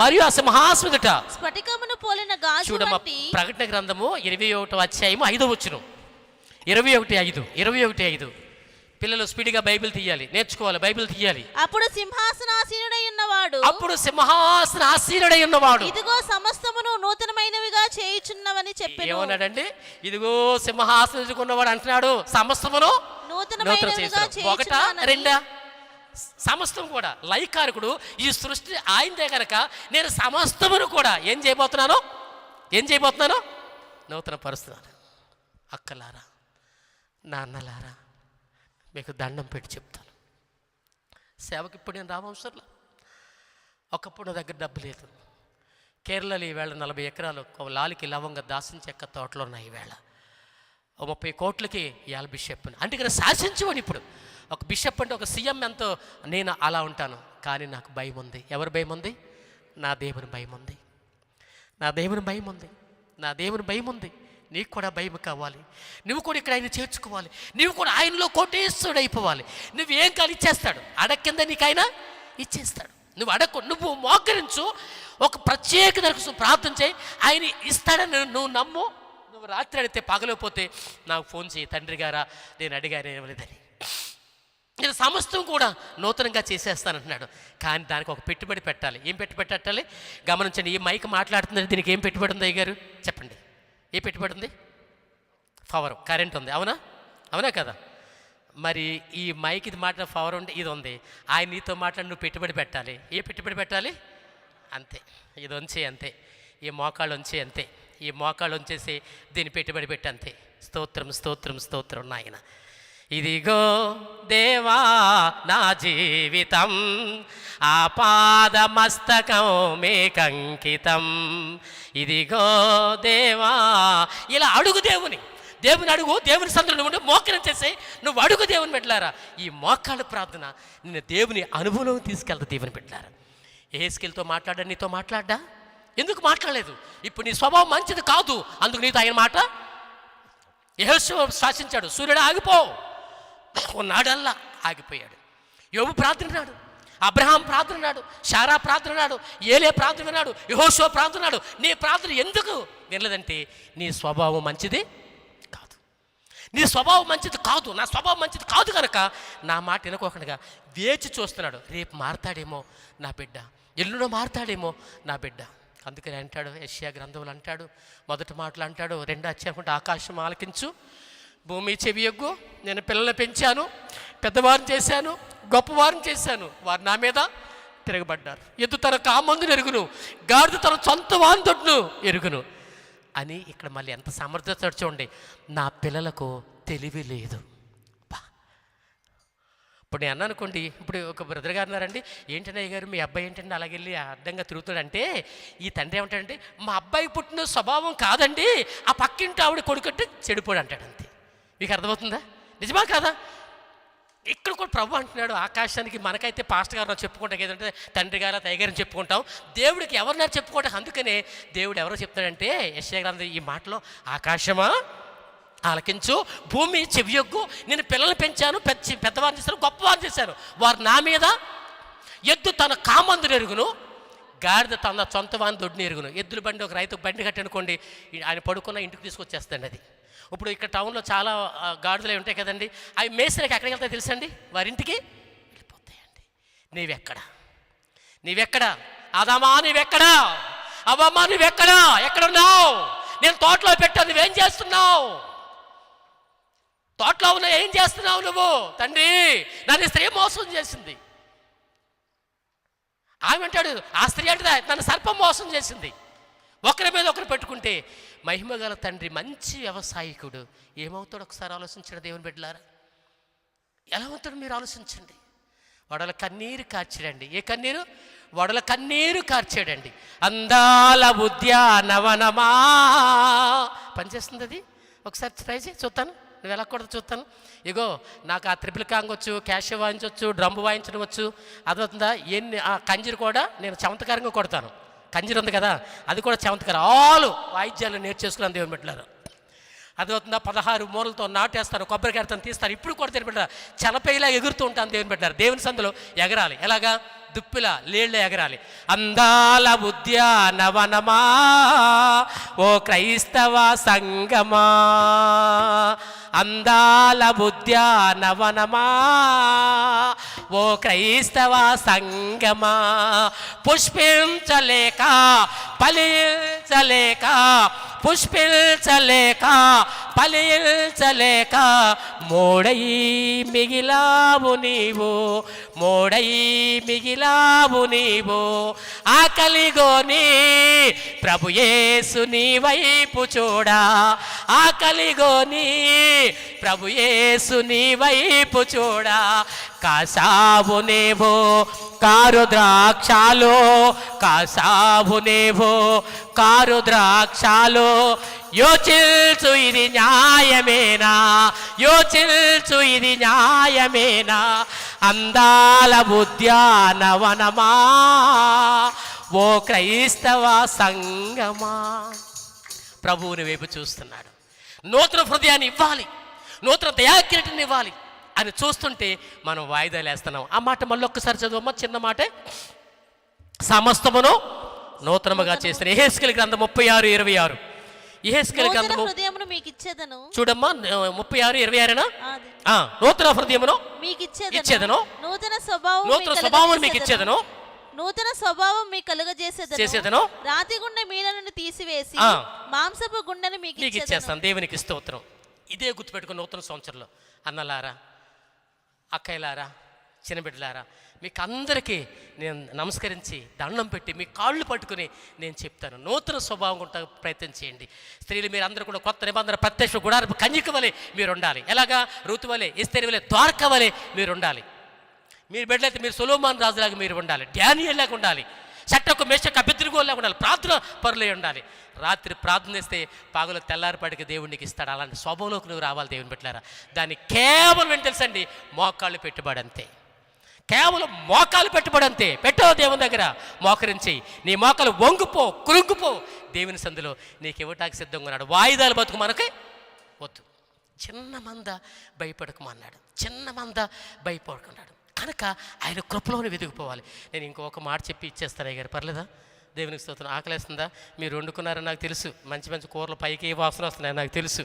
మరియు ఆ సింహాసనం ఎదుట స్ఫటికమును పోలిన గాజు చూడమ్మ ప్రకటన గ్రంథము ఇరవై ఒకటో అధ్యాయము ఐదో వచ్చును ఇరవై ఒకటి ఐదు ఇరవై ఒకటి ఐదు. పిల్లలు స్పీడ్గా బైబిల్ తీయాలి నేర్చుకోవాలి బైబిల్ తీయాలి. అప్పుడు సింహాసనాసీనుడై ఉన్నవాడు అప్పుడు సింహాసన ఆసీనుడై ఉన్నవాడు. ఇదిగో సమస్తమును నూతనమైనవిగా చేయుచున్నవని చెప్పెను. ఏమన్నాడండి? ఇదిగో సింహాసనం ఎదుర్కొన్నవాడు అంటున్నాడు సమస్తమును నూతన నూతనమైనవిగా ఒకట రెండా? సమస్తం కూడా. లైకారకుడు ఈ సృష్టి ఆయనదే కనుక నేను సమస్తమును కూడా ఏం చేయబోతున్నాను? ఏం చేయబోతున్నాను? నూతన పరుస్తున్నాను. అక్కలారా నాన్నలారా మీకు దండం పెట్టి చెప్తాను. సేవకి ఇప్పుడు నేను రామవంశంలో ఒకప్పుడు నా దగ్గర డబ్బు లేదు. కేరళలో ఈవేళ నలభై ఎకరాలు లాలికి లవంగ దాసం చెక్క తోటలు ఉన్నాయి ఈవేళ. ఓ ముప్పై కోట్లకి ఇవాళ బిషప్ అంటే ఇక్కడ శాసించేవాడు ఇప్పుడు. ఒక బిషప్ అంటే ఒక సీఎం ఎంతో నేను అలా ఉంటాను కానీ నాకు భయం ఉంది. ఎవరి భయం ఉంది? నా దేవుని భయం ఉంది. నా దేవుని భయం ఉంది. నా దేవుని భయం ఉంది. నీకు కూడా భయం కావాలి. నువ్వు కూడా ఇక్కడ ఆయన చేర్చుకోవాలి. నువ్వు కూడా ఆయనలో కోటేశ్వరుడు అయిపోవాలి నువ్వు ఏం కాదు ఇచ్చేస్తాడు. అడక్కింద నీకు ఆయన ఇచ్చేస్తాడు. నువ్వు అడక్కు నువ్వు మోకరించు. ఒక ప్రత్యేక దర్శనం ప్రార్థన చేయి. ఆయన ఇస్తాడని నువ్వు- నమ్ము. నువ్వు రాత్రి అడిగితే పగలకపోతే నాకు ఫోన్ చేయి. తండ్రి గారా నేను అడిగాను ఇవ్వలేదని. నేను సమస్తం కూడా నూతనంగా చేసేస్తానంటున్నాడు. కానీ దానికి ఒక పెట్టుబడి పెట్టాలి. ఏం పెట్టుబడి పెట్టాలి? గమనించండి ఈ మైక్ మాట్లాడుతుంది దీనికి ఏం పెట్టుబడి ఉంది అయ్య గారు చెప్పండి. ఏ పెట్టుబడి ఉంది? పవర్ కరెంట్ ఉంది. అవునా? అవునా కదా? మరి ఈ మైక్ ఇది మాట్లాడిన పవర్ ఉంటే ఇది ఉంది. ఆయన నీతో మాట్లాడి నువ్వు పెట్టుబడి పెట్టాలి. ఏ పెట్టుబడి పెట్టాలి? అంతే. ఇది ఉంచే అంతే. ఈ మోకాళ్ళు ఉంచే అంతే. ఈ మోకాళ్ళు ఉంచేసి దీన్ని పెట్టుబడి పెట్టి అంతే. స్తోత్రం స్తోత్రం స్తోత్రం నాయన. ఇదిగో దేవా నా జీవితం ఆపాదమస్తకం మేకంకితం. ఇదిగో దేవా ఇలా అడుగు దేవుని దేవుని అడుగు దేవుని సందులో ఉండి మోకరం చేసే నువ్వు అడుగు దేవుని పెట్టారా ఈ మోకాళ్ళ ప్రార్థన నిన్ను దేవుని అనుభవం తీసుకెళ్తా దేవుని పెట్టారా స్కిల్తో మాట్లాడా నీతో మాట్లాడ్డా? ఎందుకు మాట్లాడలేదు? ఇప్పుడు నీ స్వభావం మంచిది కాదు. అందుకు నీతో ఆయన మాట? యెహోషువ శాసించాడు. సూర్యుడు ఆగిపోవు ఉన్నాడల్లా ఆగిపోయాడు. యోబు ప్రార్థనాడు అబ్రహాం ప్రార్థనాడు షారా ప్రార్థనాడు ఏలే ప్రార్థనన్నాడు యహోషో ప్రార్థనాడు నీ ప్రార్థన ఎందుకు వినలేదంటే నీ స్వభావం మంచిది కాదు. నీ స్వభావం మంచిది కాదు. నా స్వభావం మంచిది కాదు కనుక నా మాట వినకోకుండా వేచి చూస్తున్నాడు. రేపు మారతాడేమో నా బిడ్డ. ఎల్లుండో మారతాడేమో నా బిడ్డ. అందుకని అంటాడు యష్యా గ్రంథములు అంటాడు మొదటి మాటలు అంటాడు రెండు అచ్చాకుంటే ఆకాశం ఆలకించు. భూమి చెవి ఎగ్గు నేను పిల్లల్ని పెంచాను పెద్దవారిని చేశాను గొప్పవారిని చేశాను. వారు నా మీద తిరగబడ్డారు. ఎద్దు తన కామందును ఎరుగును గాడిద తన సొంత వాంతుడును ఎరుగును. అని ఇక్కడ మళ్ళీ ఎంత సమర్థత చూడండి. నా పిల్లలకు తెలివి లేదు. ఇప్పుడు నేను అన్నాను అనుకోండి ఇప్పుడు ఒక బ్రదర్ గారు ఉన్నారండి. ఏంటంటే గారు మీ అబ్బాయి ఏంటంటే అలాగెళ్ళి అడ్డంగా తిరుగుతాడంటే ఈ తండ్రి ఏమంటాడంటే మా అబ్బాయి పుట్టిన స్వభావం కాదండి ఆ పక్కింటి ఆవిడ కొడుకంటే చెడిపోడు అంటాడు అంతే. మీకు అర్థమవుతుందా? నిజమా కాదా? ఇక్కడ కూడా ప్రభు అంటున్నాడు ఆకాశానికి మనకైతే పాస్టర్ గారు చెప్పుకుంటాం ఏదంటే తండ్రి గారు తయ్యగారిని చెప్పుకుంటాం. దేవుడికి ఎవరినారు చెప్పుకుంటాం అందుకనే దేవుడు ఎవరో చెప్తాడంటే యశ్వగ్రంథ ఈ మాటలో ఆకాశమా? ఆలకించు. భూమి చెవియొగ్గు నేను పిల్లల్ని పెంచాను. పెద్ద పెద్దవారిని చేశాను. గొప్పవారిని చేశాను. వారు నా మీద ఎద్దు తన కామందు ఎరుగును గాడిద తన సొంత వాని దొడ్డుని ఎరుగును. ఎద్దుల బండి ఒక రైతు బండి కట్టనుకోండి ఆయన పడుకున్న ఇంటికి తీసుకొచ్చేస్తాడు అది. ఇప్పుడు ఇక్కడ టౌన్లో చాలా గాడిదలు ఉంటాయి కదండి. అవి మేస్త్రికి ఎక్కడికి వెళ్తాయి తెలుసండి? వారింటికి వెళ్ళిపోతాయండి. నీవెక్కడా? నీవెక్కడా? అదమ్మా నీవెక్కడా? అవమ్మా నువ్వెక్కడా ఎక్కడున్నావు? నేను తోటలో పెట్టాను నువ్వేం చేస్తున్నావు? తోటలో ఉన్న ఏం చేస్తున్నావు నువ్వు? తండ్రి నన్ను స్త్రీ మోసం చేసింది. ఆమె అంటాడు ఆ స్త్రీ అంటే నన్ను సర్పం మోసం చేసింది. ఒకరి మీద ఒకరు పెట్టుకుంటే మహిమగల తండ్రి మంచి వ్యవసాయకుడు ఏమవుతాడు? ఒకసారి ఆలోచించండి దేవుని బిడ్డలారా. ఎలా అవుతాడు మీరు ఆలోచించండి. వడల కన్నీరు కార్చాడండి ఏ కన్నీరు? వడల కన్నీరు కార్చాడండి. అందాల ఉద్యానవనమా పనిచేస్తుంది అది ఒకసారి ట్రై చేయి చూస్తాను. నువ్వు ఎలా కూడా చూస్తాను. ఇగో నాకు ఆ త్రిపుల్ కాంగ్ వచ్చు క్యాష్ వాయించవచ్చు డ్రమ్ వాయించడం వచ్చు అదవుతుందా ఎన్ని ఆ కంజీరు కూడా నేను చమత్కారంగా కొడతాను. కంజీరు ఉంది కదా అది కూడా చమత్కారం ఆలు వాయిద్యాలు నేర్చేసుకున్నాను దేవుని బిడ్డలారు. అదవుతుందా పదహారు మూలతో నాటేస్తారు కొబ్బరికాయతో తీస్తారు. ఇప్పుడు కూడా దేవుని పెట్టారు చలపేలా ఎగురుతూ ఉంటాను దేవుని పెట్టారు దేవుని సందులో ఎగరాలి. ఎలాగా? దుప్పిలా నీళ్ళ ఎగరాలి. అందాల ఉద్యానవనమా ఓ క్రైస్తవ సంగమా. అందాల ఉద్యానవనమా ఓ క్రైస్తవ సంగమా? పుష్పించలేక ఫలించలేక పుష్పించలేక ఫలించలేక మోడై మిగిలావు నీవు మోడై మిగిలావు నీవు. ఆకలిగోని ప్రభుయేసు నీ వైపు చూడా. ఆకలిగోని ప్రభుయేసు నీ వైపు చూడా. కాసా కాసావునేవో కారు ద్రాక్షాలు కాసావునేవో కారు ద్రాక్షాలు. యోచిల్చు ఇది న్యాయమేనా? యోచిల్చు ఇది న్యాయమేనా? అందాల ఉద్యానవనమా ఓ క్రైస్తవ సంగమా? ప్రభువుని వైపు చూస్తున్నాడు. నూతన హృదయాన్ని ఇవ్వాలి. నూతన దయాకిరటిని ఇవ్వాలి. అని చూస్తుంటే మనం వాయిదాలు వేస్తున్నాం ఆ మాట మళ్ళీ ఒక్కసారి చదువమ్మా చిన్న మాటే. సమస్తమును నూతనముగా చేసిన ఎహెస్కెల్ గ్రంథం ముప్పై ఆరు ఇరవై ఆరు. ఎహెస్కెల్ నూతన గ్రంథము హృదయమును మీకు ఇచ్చేదను చూడమ్మా ముప్పై ఆరు ఇరవై ఆరేనా? నూతన హృదయమును మీకు ఇచ్చేదను. నూతన స్వభావం నూతన స్వభావం మీకు ఇచ్చేదను నూతన స్వభావం మీకు కలుగజేసేదను. చేసేదను. రాతి గుండె మీల నుండి తీసివేసి. మాంసపు గుండెను మీకు ఇచ్చేస్తాను దేవునికి స్తోత్రం. ఇదే గుర్తుపెట్టుకుని నూతన సంవత్సరంలో. అన్నలారా అక్కయ్యలారా చిన్నబిడ్డలారా మీకు అందరికీ నేను నమస్కరించి దండం పెట్టి మీ కాళ్ళు పట్టుకుని నేను చెప్తాను. నూతన స్వభావం ఉంటా ప్రయత్నం చేయండి. స్త్రీలు మీరు అందరూ కూడా కొత్త నిబంధన ప్రత్యక్ష గుడారపు కన్యక వలె మీరు ఉండాలి ఎలాగా? ఋతు వలె వలె ద్వారక వలె మీరు ఉండాలి మీరు బిడ్డలైతే మీరు సులోమాన్ రాజులాగా మీరు ఉండాలి డ్యానియల్లాగా ఉండాలి. చట్టకు మేషకు అభ్యర్థిగోలాగా ఉండాలి. ప్రార్థన పరులై ఉండాలి. రాత్రి ప్రార్థన చేస్తే పాగులు తెల్లారిపాటికి దేవుడికి ఇస్తాడు. అలాంటి స్వభావంలోకి నువ్వు రావాలి దేవుని పెట్టారా దాన్ని కేవలం ఏంటి తెలుసండి? మోకాళ్ళు పెట్టుబడి అంతే. కేవలం మోకాలు పెట్టుబడి అంతే. పెట్టవు దేవుని దగ్గర? మోకరించి నీ మోకాలు వంగుపో కురుంగుపో. దేవుని సందులో నీకు ఇవ్వటానికి సిద్ధంగా ఉన్నాడు. వాయిదాలు బతుకు మనకి వద్దు. చిన్న మంద భయపడకమన్నాడు చిన్న మంద భయపడకున్నాడు కనుక ఆయన కృపలోనే వెతికిపోవాలి. నేను ఇంకొక మాట చెప్పి ఇచ్చేస్తాను అయ్యారు పర్లేదా? దేవునికి స్తోత్రం. ఆకలేస్తుందా? మీరు వండుకున్నారని నాకు తెలుసు. మంచి మంచి కూరలు పైకి వాసన వస్తున్నాయి నాకు తెలుసు.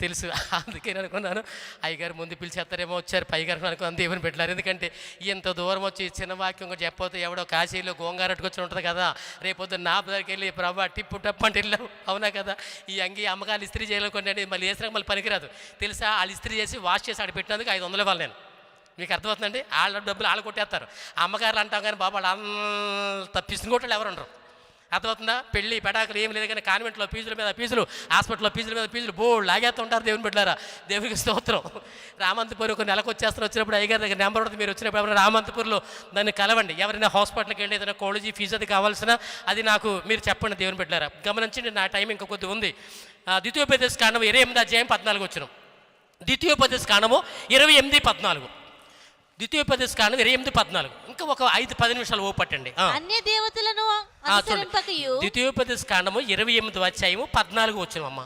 తెలుసు. అందుకే నేను అనుకున్నాను అయ్యగారు ముందు పిలిచేస్తారేమో వచ్చారు. పైగారు అనుకున్నాను దేవుని పెట్టారు ఎందుకంటే ఇంత దూరం వచ్చి చిన్న వాక్యం కూడా చెప్పకపోతే ఎవడో కాశీలో గోంగారట్టుకొచ్చి ఉంటుంది కదా? రేపొద్దు నా దగ్గరికి వెళ్ళి ప్రభా టిప్పు టప్ అంటే అవునా కదా? ఈ అంగి అమ్మకాలు ఇస్త్రీ చేయాలనుకోండి మళ్ళీ వేసినాక మళ్ళీ పనికిరాదు. తెలుసా? వాళ్ళు ఇస్త్రీ చేసి వాష్ చేసి ఆడ పెట్టినందుకు ఐదు వందలు ఇవ్వాలి నేను. మీకు అర్థమవుతుందండి? వాళ్ళ డబ్బులు వాళ్ళు కొట్టేస్తారు. అమ్మగారు అంటాం కానీ బాబా వాళ్ళు అంత ఎవరు ఉండరు. అర్థమవుతుందా? పెళ్ళి పెడాకులు ఏం లేదు కానీ కాన్వెంట్లో ఫీజుల మీద ఫీజులు హాస్పిటల్లో ఫీజుల మీద ఫీజులు బోల్డ్ లాగేస్తుంటారు దేవుని బిడ్డారా? దేవునికి స్తోత్రం. రామంతపూర్ ఒక నెలకు వచ్చేస్తారు వచ్చినప్పుడు అయ్యగారి దగ్గర నెంబర్ ఉంటుంది. మీరు వచ్చినప్పుడు ఎవరైనా రామంతపూర్లో దాన్ని కలవండి. ఎవరైనా హాస్పిటల్కి వెళ్ళి ఏదైనా కాలేజీ ఫీజు అది కావాల్సిన అది నాకు మీరు చెప్పండి దేవుని బిడ్డారా. గమనించండి నా టైం ఇంకా కొద్ది ఉంది. ద్వితీయోపదేశ కాండం ఇరవై ఎనిమిది అధ్యాయం పద్నాలుగు వచ్చినాం. ద్వితీయోపదేశ కాండము ఇరవై ఎనిమిది పద్నాలుగు. ద్వితీయోపదేశ కాండం ఇరవై ఎనిమిది పద్నాలుగు. ఇంకా ఒక ఐదు పది నిమిషాలు ఓపట్టండి. అన్య దేవతలను ఆ, చూడండి అనుసరింపకయు. ద్వితీయోపదేశ కాండము ఇరవై ఎనిమిది అధ్యాయము పద్నాలుగు వచ్చినమ్మ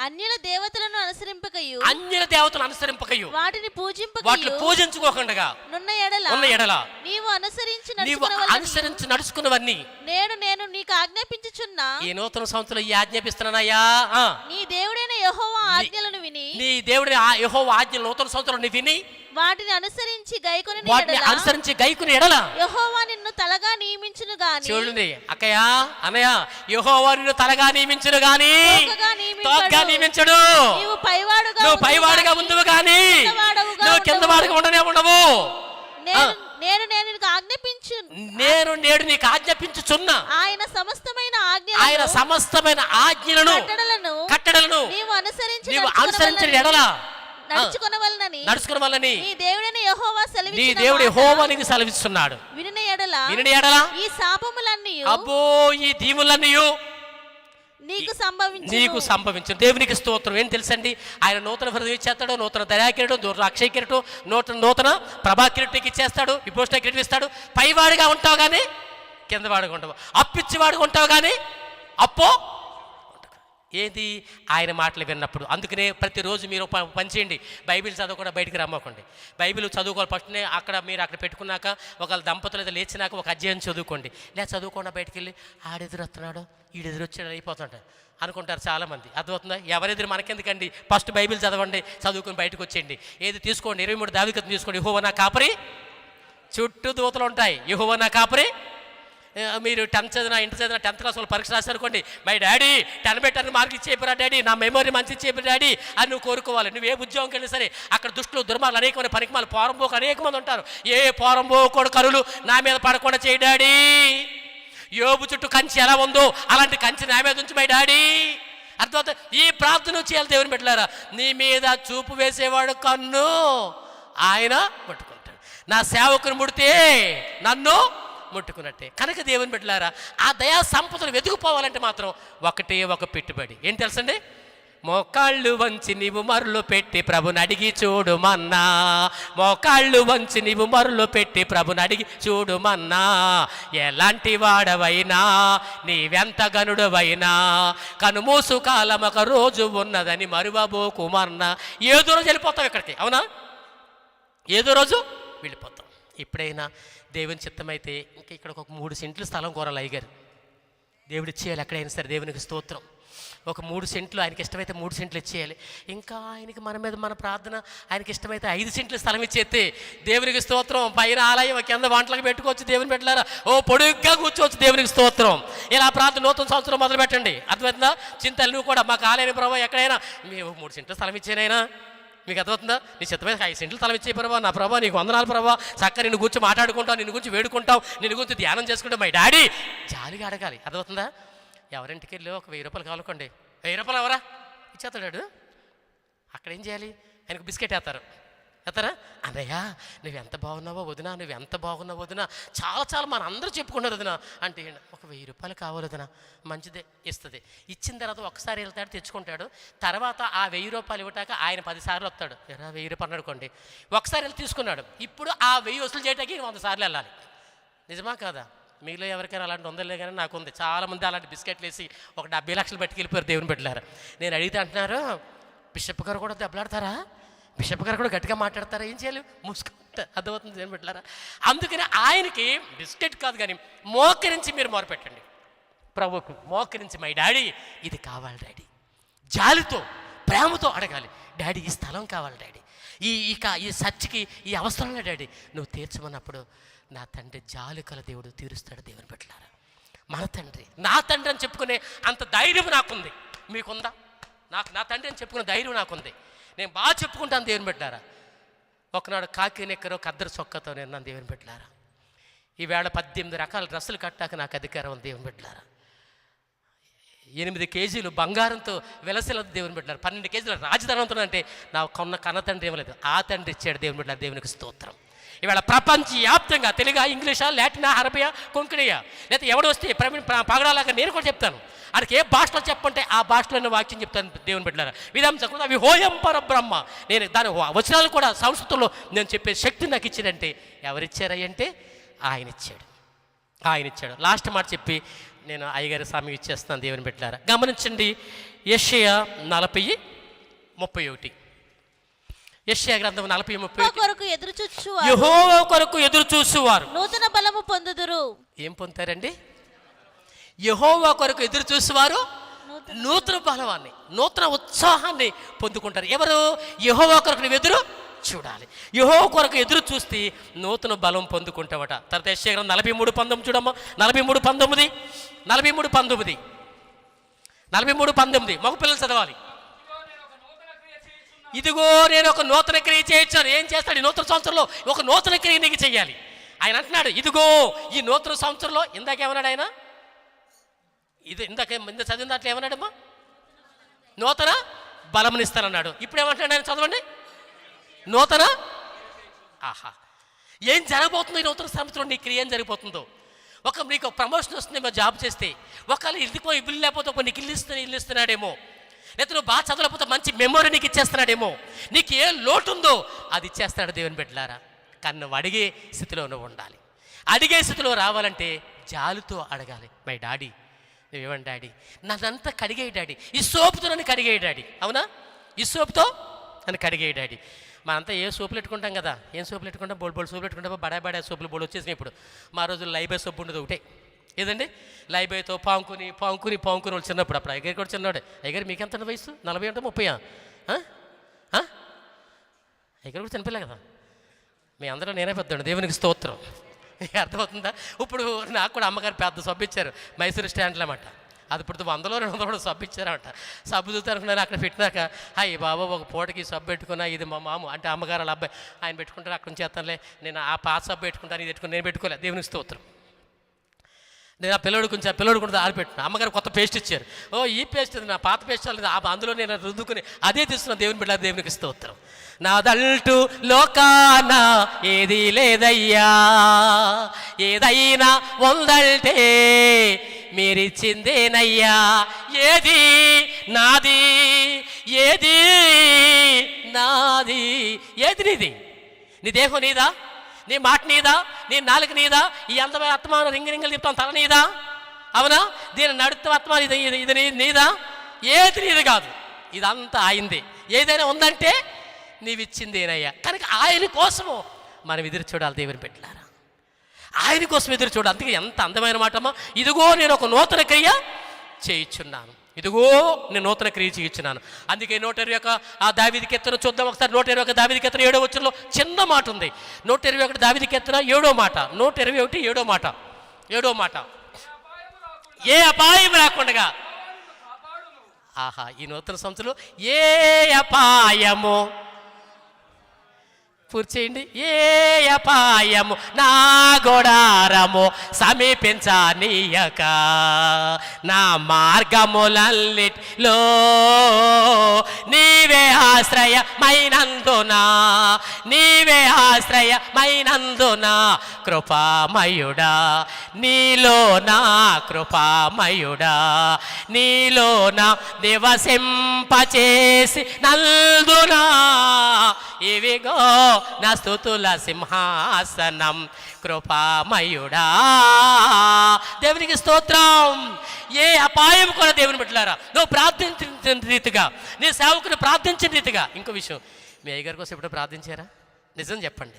అన్యుల దేవతలను అనుసరింపకయు. అన్యుల దేవతలు అనుసరింపకయు. వాటిని వాటిని పూజింపకయు పూజించుకోకుండా నున్న ఎడల. ఉన్న ఎడల. నీవు అనుసరించి నీవు అనుసరించి నడుచుకున్నవన్నీ. నేను నేను నీకు ఆజ్ఞాపించుచున్నా. ఈ నూతన సంవత్సరం ఈ ఆజ్ఞాపిస్తున్నానయ్యా? ఆ, నీ దేవుడైన యెహోవా ఆజ్ఞలను విని. నీ దేవుడి యహో ఆజ్ఞ నూతన సంవత్సరం విని వాటిని అనుసరించి గైకొని వాటిని అనుసరించి గైకుని ఎడల. యెహోవా నిన్ను తలగా నియమించును గాని. చూడండి అక్కయ్య అన్నయ్య యహోవా నిన్ను తలగా నియమించును గాని. తోకగా నియమించడు. నీవు పైవాడుగా నువ్వు పైవాడుగా ఉందువు గాని నువ్వు కింద ఉండవు. వాడుగా ఉండనే ఉండవు. నేను నేను నీకు ఆజ్ఞాపించు నేను నేడు నీకు ఆజ్ఞాపించుచున్నా. ఆయన సమస్తమైన ఆయన ఆజ్ఞలను సమస్తమైన ఆజ్ఞలను కట్టడలను కట్టడలను నీవు అనుసరించి నీవు అనుసరించిన ఎడల నడుచుకునవలనని నడుచుకున్న వల్లని నీ దేవుడైన యెహోవా నీ సెలవిచ్చిన దేవుడి మాట హోవా నీకు సెలవిస్తున్నాడు. వినిన ఎడల వినని ఎడల? ఈ శాపములన్నీ అబ్బో ఈ దీవులన్నీ నీకు సంభవించు నీకు సంభవించిన. దేవునికి స్తోత్రం. ఏం తెలుసండి? ఆయన నూతన హృదయం ఇచ్చేస్తాడు నూతన దయాకిరటం నూతన అక్షయ కిరీటం నూతన నూతన ప్రభా కిరీటం ఇచ్చేస్తాడు విభూషణ కిరీటం ఇస్తాడు. పైవాడిగా ఉంటావు కానీ కింద వాడుగా ఉంటావు అప్పిచ్చివాడుగా ఉంటావు కానీ అప్పో ఏది? ఆయన మాటలు విన్నప్పుడు. అందుకనే ప్రతిరోజు మీరు పనిచేయండి చేయండి. బైబిల్ చదవకుండా బయటికి రమ్మకండి. బైబిల్ చదువుకోవాలి. ఫస్ట్నే అక్కడ మీరు అక్కడ పెట్టుకున్నాక ఒక దంపతులు ఏదో లేచినాక ఒక అధ్యాయం చదువుకోండి. లేదా చదువుకుండా బయటికి వెళ్ళి ఆడెదురు వస్తున్నాడు ఈడెదురు వచ్చాడు అయిపోతుంటాడు అనుకుంటారు చాలామంది. అర్థమవుతుందా? ఎవరెదురు మనకెందుకండి? ఫస్ట్ బైబిల్ చదవండి చదువుకొని బయటకు వచ్చేయండి. ఏది తీసుకోండి? ఇరవై మూడు దావికతం తీసుకోండి. హోవ నా కాపరి? చుట్టూ దూతలు ఉంటాయి. యహోవనా కాపరి? మీరు టెన్త్ చదివిన ఇంటర్ చదివిన టెన్త్ క్లాస్ వాళ్ళు పరీక్ష రాశారనుకోండి my daddy ten by ten mark ఇచ్చేపరా daddy నా మెమరీ మంచి ఇచ్చేపరా డాడీ అని నువ్వు కోరుకోవాలి. నువ్వు ఏ ఉద్యోగం వెళ్ళినా సరే అక్కడ దుష్టులు దుర్మార్లు అనేకమైన పనికిమాలు పోరంబోకు అనేక మంది ఉంటారు. ఏ పోరంబోకోడు కరులు నా మీద పడకుండా చేయి డాడీ యోబు చుట్టూ కంచి ఎలా ఉందో అలాంటి కంచి నా మీద ఉంచి మై డాడీ అర్థమవుతుంది ఈ ప్రార్థన చేయాలి దేవుని పెట్టలేరా నీ మీద చూపు వేసేవాడు కన్ను ఆయన పట్టుకుంటాడు. నా సేవకుని ముడితే నన్ను ముట్టుకున్నట్టే. కనుక దేవుని బిడ్డలారా ఆ దయా సంపదను వెతుకుపోవాలంటే మాత్రం ఒకటే ఒక పెట్టుబడి. ఏం తెలుసండి? మోకాళ్ళు వంచి నీవు మరులు పెట్టి ప్రభుని అడిగి చూడుమన్నా. మోకాళ్ళు వంచి నీవు మరులు పెట్టి ప్రభుని అడిగి చూడుమన్నా. ఎలాంటి వాడవైనా నీవెంత గనుడవైనా కనుమూసు కాలం ఒక రోజు ఉన్నదని మరువబోకుమన్నా. ఏదో రోజు వెళ్ళిపోతాం ఇక్కడికి అవునా? ఏదో రోజు వెళ్ళిపోతాం. ఎప్పుడైనా దేవుని చిత్తమైతే ఇంకా ఇక్కడ ఒక మూడు సెంట్లు స్థలం కోరాలి అయ్యగారు. దేవుడు ఇచ్చేయాలి ఎక్కడైనా సరే దేవునికి స్తోత్రం. ఒక మూడు సెంట్లు ఆయనకి ఇష్టమైతే మూడు సెంట్లు ఇచ్చేయాలి. ఇంకా ఆయనకి మన మీద మన ప్రార్థన ఆయనకి ఇష్టమైతే ఐదు సెంట్లు స్థలం ఇచ్చేస్తే దేవునికి స్తోత్రం. పైన ఆలయం కింద వంటలకు పెట్టుకోవచ్చు దేవుని పెట్టలేరా ఓ పొడుగ్గా కూర్చోవచ్చు దేవునికి స్తోత్రం. ఇలా ప్రార్థన నూతన సంవత్సరం మొదలు పెట్టండి అర్థమవుతుందా చింతలు నువ్వు కూడా మాకు ఆలయ ప్రభావ ఎక్కడైనా? మేము మూడు సెంట్లు స్థలం ఇచ్చేనైనా? మీకు అర్థమవుతుందా నీ చిత్తమైన ఐదు సెంట్లు తల ఇచ్చే ప్రభావ నా ప్రభావ నీకు వందనాలు ప్రభావ చక్కగా నిన్ను గురించి మాట్లాడుకుంటావు నిన్ను గురించి వేడుకుంటావు నిన్ను గురించి ధ్యానం చేసుకుంటాం మై డాడీ జాలిగా అడగాలి. అర్థమవుతుందా? ఎవరింటికి వెళ్ళి ఒక వెయ్యి రూపాయలు కావాలనుకోండి. వెయ్యి రూపాయలు ఎవరా? ఇచ్చేస్తాడు అక్కడ ఏం చేయాలి? ఆయనకు బిస్కెట్ వేస్తారు. వేస్తారా అన్నయ్య నువ్వు ఎంత బాగున్నావో వదినా నువ్వు ఎంత బాగున్నావో వదినా చాలా చాలా మన అందరూ చెప్పుకున్నారు వదినా. అంటే ఒక వెయ్యి రూపాయలు కావాలి వదినా మంచిదే ఇస్తుంది. ఇచ్చిన తర్వాత ఒకసారి వెళ్తాడు తెచ్చుకుంటాడు. తర్వాత ఆ వెయ్యి రూపాయలు ఇవ్వటాక ఆయన పదిసార్లు వస్తాడు. ఎరా వెయ్యి రూపాయలు అనుకోండి. ఒకసారి వెళ్ళి తీసుకున్నాడు. ఇప్పుడు ఆ వెయ్యి వసూలు చేయడానికి వంద సార్లు వెళ్ళాలి. నిజమా కాదా? మీలో ఎవరికైనా అలాంటి ఉందలే కానీ నాకు ఉంది. చాలామంది అలాంటి బిస్కెట్లు వేసి ఒక డెబ్బై లక్షలు పట్టుకెళ్ళిపోయారు దేవుని పెట్టారు నేను అడిగితే అంటున్నారు బిషప్ గారు కూడా దెబ్బలాడతారా? బిషప్ గారు కూడా గట్టిగా మాట్లాడతారా? ఏం చేయాలి? ముసుకుంటా అర్థమవుతుంది దేవుని పెట్టారా? అందుకని ఆయనకి బిస్కెట్ కాదు కానీ మోకరించి మీరు మొరపెట్టండి ప్రభుకు మోకరించి మై డాడీ ఇది కావాలి డాడీ. జాలితో ప్రేమతో అడగాలి. డాడీ ఈ స్థలం కావాలి డాడీ. ఈ ఇక ఈ సచ్చికి ఈ అవసరంలో డాడీ. నువ్వు తీర్చమన్నప్పుడు నా తండ్రి జాలి కల దేవుడు తీరుస్తాడు దేవుని పెట్టారా మన తండ్రి నా తండ్రి అని చెప్పుకునే అంత ధైర్యం నాకుంది. మీకుందా? నాకు నా తండ్రి అని చెప్పుకునే ధైర్యం నాకుంది. నేను బాగా చెప్పుకుంటాను దేవుని పెట్టారా ఒకనాడు కాకి నెక్కరో కద్దరు చొక్కతో నేను నన్ను దేవుని పెట్టారా ఈవేళ పద్దెనిమిది రకాల డ్రెస్సులు కట్టాక నాకు అధికారం ఉంది దేవుని పెట్టారా ఎనిమిది కేజీలు బంగారంతో వెలసల దేవుని పెట్టారు పన్నెండు కేజీల రాజధనంతో అంటే నా కొన్న కన్న తండ్రి ఇవ్వలేదు ఆ తండ్రి ఇచ్చాడు దేవుని పెట్టారు దేవునికి స్తోత్రం. ఇవాళ ప్రపంచవ్యాప్తంగా తెలుగా ఇంగ్లీషా లాటినా అరబియా కొంకణియా లేకపోతే ఎవడు వస్తే ప్రవీణ్ పగడాలాగా నేను కూడా చెప్తాను. ఆడికి ఏ భాషలో చెప్పంటే ఆ భాషలోనే వాక్యం చెప్తాను దేవుని బిడ్డారా విధానం చక్కగా అవి హోయం పరబ్రహ్మ. నేను దాని వచనాలు కూడా సంస్కృతంలో నేను చెప్పే శక్తి నాకు ఇచ్చాడంటే ఎవరిచ్చారంటే ఆయన ఇచ్చాడు. ఆయన ఇచ్చాడు. లాస్ట్ మాట చెప్పి నేను అయ్యగారి స్వామి ఇచ్చేస్తాను దేవుని బిడ్డారా గమనించండి యషయ నలభై ముప్పై ఒకటి. యషయ గ్రంథం నలభై ముప్పై ఒకటి. కొరకు ఎదురు చూచు యహో కొరకు ఎదురు చూసేవారు నూతన బలము పొందుదురు. ఏం పొందుతారండి? యహోవా కొరకు ఎదురు చూసేవారు. నూతన బలవాన్ని నూతన ఉత్సాహాన్ని పొందుకుంటారు. ఎవరు? యహోవా కొరకు నువ్వు ఎదురు చూడాలి. యహో కొరకు ఎదురు చూస్తే నూతన బలం పొందుకుంటావట. తర్వాత యశ్యగ్రం నలభై మూడు పంతొమ్మిది చూడమ్మా. నలభై మూడు పంతొమ్మిది. నలభై మూడు పంతొమ్మిది. నలభై మూడు పంతొమ్మిది. మగ పిల్లలు చదవాలి. ఇదిగో నేను ఒక నూతన క్రియ చేయించాను. ఏం చేస్తాడు? ఈ నూతన సంవత్సరంలో ఒక నూతన క్రియ నీకు చేయాలి. ఆయన అంటున్నాడు ఇదిగో ఈ నూతన సంవత్సరంలో ఇందాకేమన్నాడు ఆయన? ఇది ఇందాక ఇంత చదివిన దాంట్లో ఏమన్నాడమ్మా? నూతన బలమునిస్తానన్నాడు ఇప్పుడు ఏమంటున్నాడు ఆయన? చదవండి. నూతన ఆహా. ఏం జరగబోతుందో ఈ నూతన సంవత్సరం నీ క్రియ ఏం జరిగిపోతుందో? ఒక నీకు ప్రమోషన్ వస్తుందేమో జాబ్ చేస్తే ఒకవేళ ఇంటికి ఇల్లు లేకపోతే ఒక నీకు ఇల్లు ఇస్తున్నా ఇల్లు ఇస్తున్నాడేమో. లేదా నువ్వు బాగా చదవకపోతే మంచి మెమొరీ నీకు ఇచ్చేస్తున్నాడేమో. నీకు ఏ లోటు ఉందో అది ఇచ్చేస్తాడు దేవుని బిడ్డలారా. కానీ నువ్వు అడిగే స్థితిలో నువ్వు ఉండాలి. అడిగే స్థితిలో రావాలంటే జాలుతో అడగాలి. మై డాడీ నువ్వేమండి డాడీ? నన్నంతా కడిగేయి డాడీ. ఈ సోపుతో నన్ను కడిగేయి డాడీ. అవునా? ఈ సోపుతో నన్ను కడిగేయి డాడీ. మనంతా ఏ సోపులు పెట్టుకుంటాం కదా? ఏం సోపులు పెట్టుకుంటాం? బోల్ బోల్ సోపులు పెట్టుకుంటాం. బడా బడా సోపులు బోల్ వచ్చేసినాయి ఇప్పుడు. మా రోజుల్లో లైబై సోపు ఉండదు ఒకటే. ఏదండి? లైబైతో పాంకుని పాంకుని పాంకుని వాళ్ళు చిన్నప్పుడు అప్పుడు అయ్యగారు కూడా చిన్నవాడే. అయ్యగారు ఎంత వయసు నలభై అంటే ముప్పయా? అయ్యగారు కూడా చనిపోలే కదా. మీ అందరూ నేనే పెద్దండి దేవునికి స్తోత్రం. అర్థమవుతుందా? ఇప్పుడు నాకు కూడా అమ్మగారు పెద్ద సబ్బు ఇచ్చారు. మైసూరు స్టాండ్లో అన్నమాట అది ఇప్పుడు వందలో రెండు వందలు కూడా సబ్బు ఇచ్చారన్నమాట. సబ్బు చూస్తారనుకున్నారు అక్కడ పెట్టినాక హాయ్ బాబా ఒక పూటకి సబ్బు పెట్టుకున్నా ఇది మా మామ అంటే అమ్మగారు వాళ్ళ అబ్బాయి ఆయన పెట్టుకుంటారు అక్కడ నుంచి చేస్తానులే నేను ఆ పాత సబ్బు పెట్టుకుంటాను ఇది పెట్టుకుని నేను పెట్టుకోలే. దేవునికి స్తోత్రం. నేను ఆ పిల్లడు కొంచెం ఆ పిల్లడు కూడా ఆరిపెట్టిన. అమ్మగారు కొత్త పేస్ట్ ఇచ్చారు. ఓ ఈ పేస్ట్ ఇది నా పాత పేస్ట్ లేదు. ఆ అందులో నేను రుద్దుకుని అదే తీస్తున్నా. దేవుని బిడ్డ దేవునికి స్థోత్తరం నాదల్టు లోకాన ఏది లేదయ్యా. ఏదైనా ఉందంటే మీరిచ్చిందేనయ్యా. ఏది నాది? ఏది నాది? ఏది నీది? నీ దేహం నీదా? నీ మాట నీదా? నీ నాలుక నీదా? ఈ అందమైన ఆత్మ రింగి రింగలు తిప్పుతాం తల నీదా? అవునా? దీని నడుతు ఆత్మ ఇది ఇది నీ- నీదా? ఏది నీది కాదు. ఇదంతా ఆయింది. ఏదైనా ఉందంటే నీవిచ్చింది ఏనయ్యా కనుక ఆయన కోసము మనం ఎదురు చూడాలి దేవుని పెట్టారా ఆయన కోసం ఎదురు చూడాలి. అందుకే ఎంత అందమైన మాటమ్మా. ఇదిగో నేను ఒక నూతన క్రియ చేయించున్నాను. ఇదిగో నేను నూతన క్రియ చేయించినాను. అందుకే నూట ఇరవై ఒక ఆ దావిది కెత్తన చూద్దాం. ఒకసారి నూట ఇరవై ఒక దావిది కెత్తన ఏడో వచ్చంలో చిన్న మాట ఉంది. నూట ఇరవై ఒకటి దావిది కెత్తన ఏడో మాట. నూట ఇరవై ఒకటి ఏడో మాట. ఏడో మాట. ఏ అపాయం రాకుండా ఆహా ఈ నూతన సంస్థలు ఏ అపాయము? పూర్చేయండి. ఏ అపాయము నా గోడారము సమీపించనీయక నా మార్గములన్నిటిలో నీవే ఆశ్రయమైనందున నీవే ఆశ్రయమైనందున కృపామయుడా. నీలో నా కృపామయుడా. నీలో నా నివసింపచేసి నందునా. ఇవిగో నా స్థుతుల సింహాసనం కృపామయుడా. దేవునికి స్తోత్రం. ఏ అపాయం కూడా దేవుని బిడ్డలారా నువ్వు ప్రార్థించిన రీతిగా నీ సేవకుని ప్రార్థించిన రీతిగా. ఇంకో విషయం మీ అయ్యగారి కోసం ఎప్పుడు ప్రార్థించారా? నిజం చెప్పండి.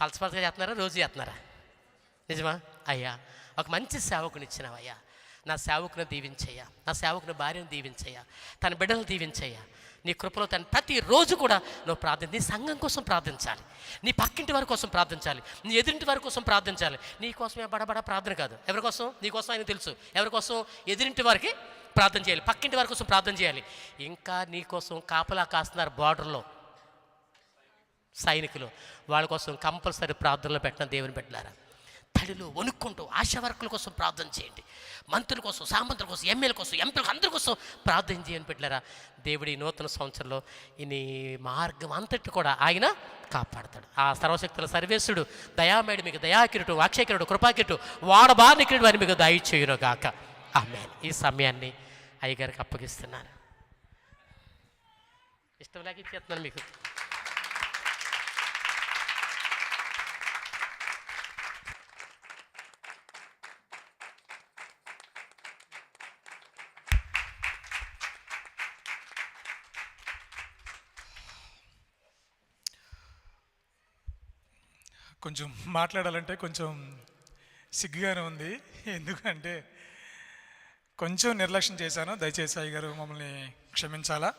పలస పలసగా చేస్తున్నారా రోజు చేస్తున్నారా? నిజమా? అయ్యా ఒక మంచి సేవకుని ఇచ్చినావయ్యా. నా సేవకుని దీవించయ్యా. నా సేవకుని భార్యను దీవించయ్యా. తన బిడ్డలను దీవించయ్యా. నీ కృపలో తను ప్రతిరోజు కూడా నువ్వు ప్రార్థన నీ సంఘం కోసం ప్రార్థించాలి. నీ పక్కింటి వారి కోసం ప్రార్థించాలి. నీ ఎదురింటి వారి కోసం ప్రార్థించాలి. నీ కోసమే బడబడ ప్రార్థన కాదు. ఎవరికోసం నీకోసం నీ కోసం ఆయన తెలుసు. ఎవరి కోసం? ఎదురింటి వారికి ప్రార్థన చేయాలి. పక్కింటి వారి కోసం ప్రార్థన చేయాలి. ఇంకా నీ కోసం కాపలా కాస్తున్నారు బార్డర్లో. సైనికులు. వాళ్ళ కోసం కంపల్సరీ ప్రార్థనలు పెట్టిన దేవుని పెట్టినారా తడిలో వణుక్కుంటూ ఆశా వర్కుల కోసం ప్రార్థన చేయండి. మంత్రుల కోసం సామంతుల కోసం ఎమ్మెల్యే కోసం ఎంపీల అందరి కోసం ప్రార్థన చేయని పెట్టారా దేవుడి నూతన సంవత్సరంలో ఈ మార్గం అంతటి కూడా ఆయన కాపాడతాడు. ఆ సర్వశక్తుల సర్వేశుడు దయామేడు మీకు దయాకిరుడు అక్షయకిరుడు కృపాకిరుడు వాడబానికిరుడు అని మీకు దయచేయును గాక ఆమె ఈ సమయాన్ని అయ్యగారికి అప్పగిస్తున్నాను. ఇష్టం లేక ఇచ్చేస్తున్నాను మీకు. కొంచెం మాట్లాడాలంటే కొంచెం సిగ్గుగానే ఉంది. ఎందుకంటే కొంచెం నిర్లక్ష్యం చేశాను. దయచేసి అయ్య గారు మమ్మల్ని క్షమించాలా?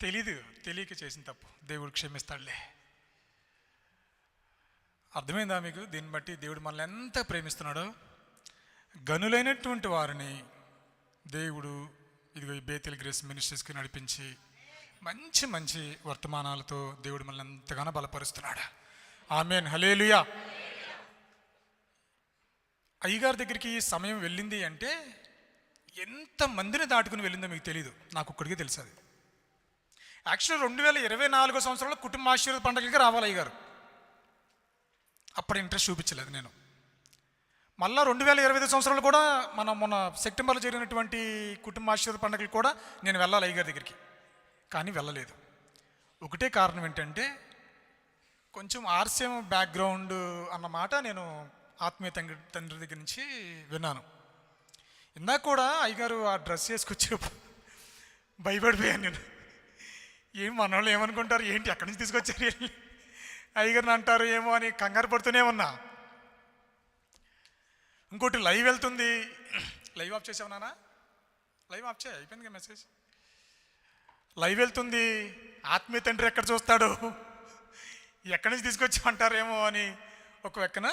తెలీదు. తెలియక చేసిన తప్పు. దేవుడు క్షమిస్తాడులే. అర్థమైందా మీకు? దీన్ని బట్టి దేవుడు మనల్ని ఎంత ప్రేమిస్తున్నాడో? గనులైనటువంటి వారిని దేవుడు ఇదిగో ఈ బేతిల్ గ్రేస్ మినిస్ట్రీస్కి నడిపించి మంచి మంచి వర్తమానాలతో దేవుడు మనల్ని ఎంతగానో బలపరుస్తున్నాడు. ఆమెన్. హలేలుయా అయ్యగారి దగ్గరికి సమయం వెళ్ళింది అంటే ఎంత మందిని దాటుకుని వెళ్ళిందో మీకు తెలియదు నాకు ఒక్కడికి తెలుసు అది. యాక్చువల్ రెండు వేల ఇరవై నాలుగో సంవత్సరంలో కుటుంబ ఆశీర్వాద పండుగలకి రావాలి అయ్యగారు. అప్పుడు ఇంట్రెస్ట్ చూపించలేదు నేను. మళ్ళా రెండు వేల ఇరవై ఐదు సంవత్సరాలు కూడా మనం మొన్న సెప్టెంబర్లో జరిగినటువంటి కుటుంబ ఆశీర్వాద పండుగలు కూడా నేను వెళ్ళాలి అయ్యగారి దగ్గరికి. కానీ వెళ్ళలేదు. ఒకటే కారణం ఏంటంటే కొంచెం ఆర్సీఎం బ్యాక్గ్రౌండ్ అన్నమాట నేను ఆత్మీయ తండ్రి తండ్రి దగ్గర నుంచి విన్నాను. ఇందాక కూడా అయ్యగారు ఆ డ్రెస్ వేసుకొచ్చేప్పుడు భయపడిపోయాను నేను. ఏం మనోళ్ళు ఏమనుకుంటారు? ఏంటి ఎక్కడి నుంచి తీసుకొచ్చారు వీళ్ళు? అయ్యగారిని అంటారు ఏమో అని కంగారు పడుతూనే ఉన్నా. ఇంకోటి లైవ్ వెళ్తుంది. లైవ్ ఆఫ్ చేసావు నానా లైవ్ ఆఫ్ చేయ అయిపోయింది కదా మెసేజ్. లైవ్ వెళ్తుంది. ఆత్మీయ తండ్రి ఎక్కడ చూస్తాడు? ఎక్కడి నుంచి తీసుకొచ్చి అంటారేమో అని. ఒక వెక్కన